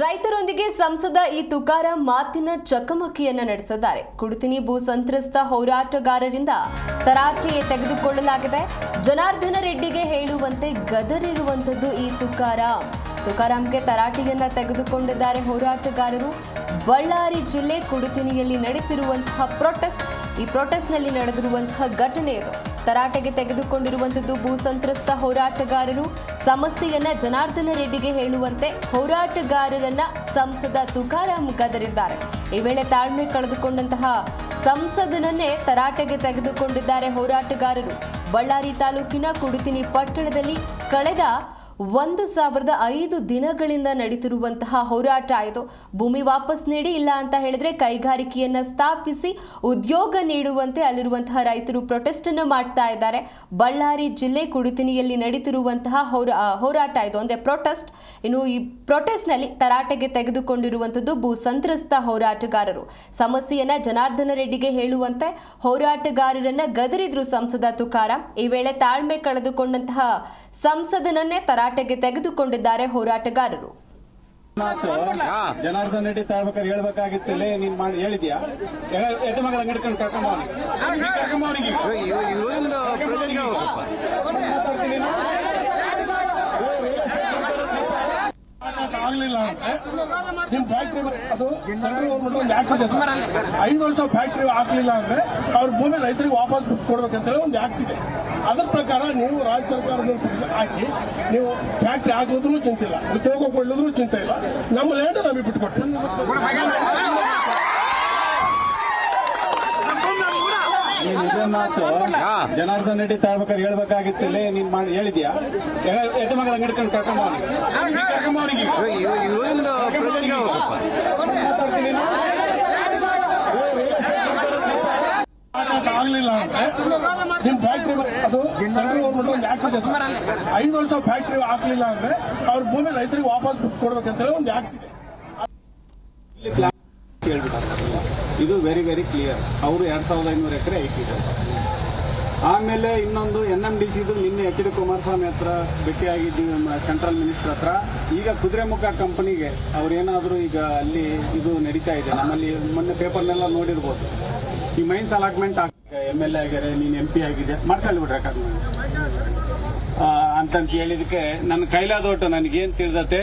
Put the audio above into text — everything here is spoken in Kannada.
ರೈತರೊಂದಿಗೆ ಸಂಸದ ಈ ತುಕಾರ ಮಾತಿನ ಚಕಮಕಿಯನ್ನ ನಡೆಸಿದ್ದಾರೆ. ಕುಡಿತಿನಿ ಭೂ ಸಂತ್ರಸ್ತ ಹೋರಾಟಗಾರರಿಂದ ತರಾಟೆ ತೆಗೆದುಕೊಳ್ಳಲಾಗಿದೆ. ಜನಾರ್ದನ ರೆಡ್ಡಿಗೆ ಹೇಳುವಂತೆ ಗದರಿರುವಂತದ್ದು ಈ ತುಕಾರ. ತುಕಾರಾಂಗೆ ತರಾಟೆಯನ್ನ ತೆಗೆದುಕೊಂಡಿದ್ದಾರೆ ಹೋರಾಟಗಾರರು. ಬಳ್ಳಾರಿ ಜಿಲ್ಲೆ ಕುಡಿತಿನಿಯಲ್ಲಿ ನಡೆಯುತ್ತಿರುವಂತಹ ಪ್ರೊಟೆಸ್ಟ್ ಈ ಪ್ರೊಟೆಸ್ಟ್ನಲ್ಲಿ ನಡೆದಿರುವಂತಹ ಘಟನೆ ಇದು. ತರಾಟೆಗೆ ತೆಗೆದುಕೊಂಡಿರುವಂತದ್ದು ಭೂ ಸಂತ್ರಸ್ತ ಹೋರಾಟಗಾರರು. ಸಮಸ್ಯೆಯನ್ನ ಜನಾರ್ದನ ರೆಡ್ಡಿಗೆ ಹೇಳುವಂತೆ ಹೋರಾಟಗಾರರನ್ನ ಸಂಸದ ತುಕಾರಾಂ ಗದರಿದ್ದಾರೆ. ಈ ವೇಳೆ ತಾಳ್ಮೆ ಕಳೆದುಕೊಂಡಂತಹ ಸಂಸದನನ್ನೇ ತರಾಟೆಗೆ ತೆಗೆದುಕೊಂಡಿದ್ದಾರೆ ಹೋರಾಟಗಾರರು. ಬಳ್ಳಾರಿ ತಾಲೂಕಿನ ಕುಡಿತಿನಿ ಪಟ್ಟಣದಲ್ಲಿ ಕಳೆದ ಒಂದು ಸಾವಿರದ ಐದು ದಿನಗಳಿಂದ ನಡೀತಿರುವಂತಹ ಹೋರಾಟ ಆಯಿತು ಭೂಮಿ ವಾಪಸ್ ನೀಡಿ, ಇಲ್ಲ ಅಂತ ಹೇಳಿದ್ರೆ ಕೈಗಾರಿಕೆಯನ್ನ ಸ್ಥಾಪಿಸಿ, ಉದ್ಯೋಗ ನೀಡುವಂತೆ ಅಲ್ಲಿರುವಂತಹ ರೈತರು ಪ್ರೊಟೆಸ್ಟ್ ಅನ್ನು ಮಾಡ್ತಾ ಇದ್ದಾರೆ. ಬಳ್ಳಾರಿ ಜಿಲ್ಲೆ ಕುಡಿತಿನಿಯಲ್ಲಿ ನಡೀತಿರುವಂತಹ ಹೋರಾ ಹೋರಾಟ ಆಯಿತು ಅಂದ್ರೆ ಪ್ರೊಟೆಸ್ಟ್ ಇನ್ನು ಈ ಪ್ರೊಟೆಸ್ಟ್ನಲ್ಲಿ ತರಾಟೆಗೆ ತೆಗೆದುಕೊಂಡಿರುವಂತದ್ದು ಭೂ ಸಂತ್ರಸ್ತ ಹೋರಾಟಗಾರರು. ಸಮಸ್ಯೆಯನ್ನ ಜನಾರ್ದನ ರೆಡ್ಡಿಗೆ ಹೇಳುವಂತೆ ಹೋರಾಟಗಾರರನ್ನ ಗದರಿದ್ರು ಸಂಸದ ತುಕಾರಾಂ. ಈ ವೇಳೆ ತಾಳ್ಮೆ ಕಳೆದುಕೊಂಡಂತಹ ಸಂಸದನನ್ನೇ ತರಾಟೆಗೆ ತೆಗೆದುಕೊಂಡಿದ್ದಾರೆ ಹೋರಾಟಗಾರರು. ಮಾತು ಜನಾರ್ದನ್ ರೆಡ್ಡಿ ಸಾಹೇಬ್ಕರ್ ಹೇಳ್ಬೇಕಾಗಿತ್ತಲ್ಲೇ ನೀನ್ ಮಾಡಿ ಹೇಳಿದ್ಯಾ? ಎದ್ದು ಮಗಳ ಹಿಡ್ಕೊಂಡು ಕರ್ಕೊಂಡ್ ಅವನಿಗೆ. ಆಗ್ಲಿಲ್ಲ ಅಂದ್ರೆ ನಿಮ್ ಫ್ಯಾಕ್ಟ್ರಿ ಅದು ಸೆಂಟ್ರಲ್ ಗೌರ್ಮೆಂಟ್. ಐದು ವರ್ಷ ಫ್ಯಾಕ್ಟ್ರಿ ಹಾಕ್ಲಿಲ್ಲ ಅಂದ್ರೆ ಅವ್ರ ಭೂಮಿ ರೈತರಿಗೆ ವಾಪಸ್ ಬಿಟ್ಟು ಕೊಡ್ಬೇಕಂತೇಳಿ ಒಂದು ಆಕ್ಟ್ ಇದೆ. ಅದ್ರ ಪ್ರಕಾರ ನೀವು ರಾಜ್ಯ ಸರ್ಕಾರದ ಹಾಕಿ ನೀವು ಫ್ಯಾಕ್ಟ್ರಿ ಹಾಕಿದ್ರು ಚಿಂತೆ ಇಲ್ಲ ಉದ್ಯೋಗ ಕೊಡಲಿದ್ರು ಚಿಂತೆ ಇಲ್ಲ ನಮ್ಮ ಲ್ಯಾಂಡ್ ನಮಗೆ ಬಿಟ್ಕೊಟ್ಟು ನೀನ್ ಇದೇ ಮಾತು ಜನಾರ್ದನ್ ರೆಡ್ಡಿ ಸಾಹೇಬ್ಕರ್ ಹೇಳ್ಬೇಕಾಗಿತ್ತಿಲ್ಲ ನೀನ್ ಮಾಡಿ ಹೇಳಿದ್ಯಾ? ಯಜಮಾನ ಹಿಡ್ಕೊಂಡು ಕರ್ಕೊಂಡ್ ಆಗ್ಲಿಲ್ಲ ಅಂದ್ರೆ ನಿಮ್ ಫ್ಯಾಕ್ಟ್ರಿ ಅದು ಸರ್. ಐದು ವರ್ಷ ಫ್ಯಾಕ್ಟ್ರಿ ಆಗ್ಲಿಲ್ಲ ಅಂದ್ರೆ ಅವ್ರ ಭೂಮಿ ರೈತರಿಗೆ ವಾಪಸ್ ಕೊಡ್ಬೇಕಂತೇಳಿ ಒಂದು ಆಕ್ಟ್ ಇದೆ. ಇದು ವೆರಿ ವೆರಿ ಕ್ಲಿಯರ್ ಅವರು ಎರಡ್ ಸಾವಿರದ ಐನೂರು ಎಕರೆ ಇಟ್ಟಿದ್ದಾರೆ ಆಮೇಲೆ ಇನ್ನೊಂದು ಎನ್ ಎಂ ಡಿ ಸಿದು ನಿನ್ನೆ ಎಚ್ ಡಿ ಕುಮಾರಸ್ವಾಮಿ ಹತ್ರ ನಮ್ಮ ಸೆಂಟ್ರಲ್ ಮಿನಿಸ್ಟರ್ ಹತ್ರ. ಈಗ ಕುದುರೆಮುಖ ಕಂಪನಿಗೆ ಅವ್ರೇನಾದ್ರೂ ಈಗ ಅಲ್ಲಿ ಇದು ನಡೀತಾ ಇದೆ. ನಮ್ಮಲ್ಲಿ ಮೊನ್ನೆ ಪೇಪರ್ನೆಲ್ಲ ನೋಡಿರ್ಬೋದು. ಈ mines allotment M L A ಆಗ್ಯಾರೆ ನೀನು ಎಂ ಪಿ ಆಗಿದೆ ಮಾಡ್ಕೊಳ್ಳಿ ಬಿಡ್ರಿ ಅಂತಂತ ಹೇಳಿದಕ್ಕೆ ನನ್ನ ನನ್ಗೆ ನನಗೇನ್ ತಿಳಿದತೆ